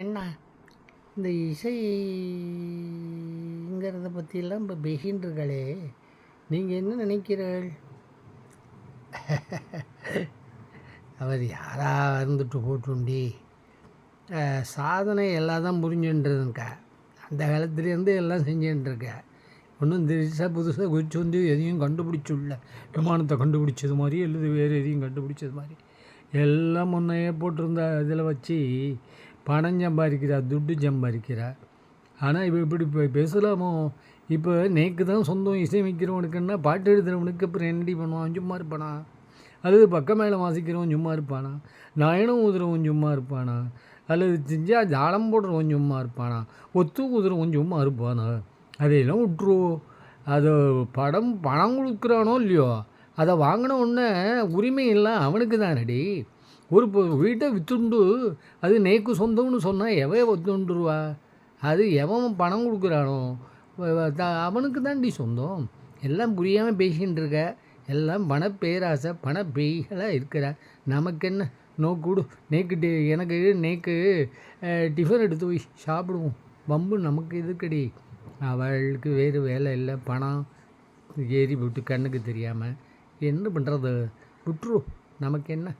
என்ன? இந்த இசைங்கிறத பற்றியெல்லாம் இப்போ பேசின்னு நீங்கள் என்ன நினைக்கிறீர்கள்? அவர் யாரா இருந்துட்டு போட்டுண்டி? சாதனை எல்லாம் தான் புரிஞ்சுன்றதுக்கா அந்த காலத்துலேருந்து எல்லாம் செஞ்சுட்டுருக்க ஒன்றும் திடீர்ஸாக புதுசாக குறிச்சு வந்து எதையும் கண்டுபிடிச்சுள்ள விமானத்தை கண்டுபிடிச்சது மாதிரி அல்லது வேறு எதையும் கண்டுபிடிச்சது மாதிரி. எல்லாம் முன்னையே போட்டிருந்த இதில் வச்சு பணம் சம்பாதிக்கிறா துட்டு சம்பாதிக்கிறா. ஆனால் இப்போ இப்படி இப்போ பேசலாமோ? இப்போ நேக்கு தான் சொந்தம் இசையமைக்கிறவனுக்குன்னா பாட்டு எழுதுறவனுக்கு அப்புறம் என்னடி பண்ணுவான்? சும்மா இருப்பானா? அல்லது பக்க மேலே வாசிக்கிறவன் சும்மா இருப்பானா? நாயனம் ஊதுறவன் சும்மா இருப்பானா? அல்லது செஞ்சா ஜாலம் போடுறவன் சும்மா இருப்பானா? ஒத்து ஊதுறவன் சும்மா இருப்பானா? அதையெல்லாம் விட்ருவோம் அது படம் பணம் கொடுக்குறானோ இல்லையோ? அதை வாங்கின உடனே உரிமை எல்லாம் அவனுக்கு தானடி. ஒரு வீட்டை வித்துண்டு அது நேக்கு சொந்தம்னு சொன்னால் எவன் ஒத்துண்டுருவா அது எவன் பணம் கொடுக்குறானோ? அவனுக்கு தாண்டி சொந்தம். எல்லாம் புரியாமல் பேசிகிட்டு இருக்க எல்லாம் பண பேராசை பண பேய்களாக இருக்கிற. நமக்கு என்ன நோ கூடு. நேக்கு டி எனக்கு நேக்கு டிஃபன் எடுத்து போய் சாப்பிடுவோம். பம்பு நமக்கு எதுக்கடி? அவளுக்கு வேறு வேலை இல்லை. பணம் ஏறி விட்டு கண்ணுக்கு தெரியாமல் என்ன பண்ணுறது விட்டுரு. நமக்கு என்ன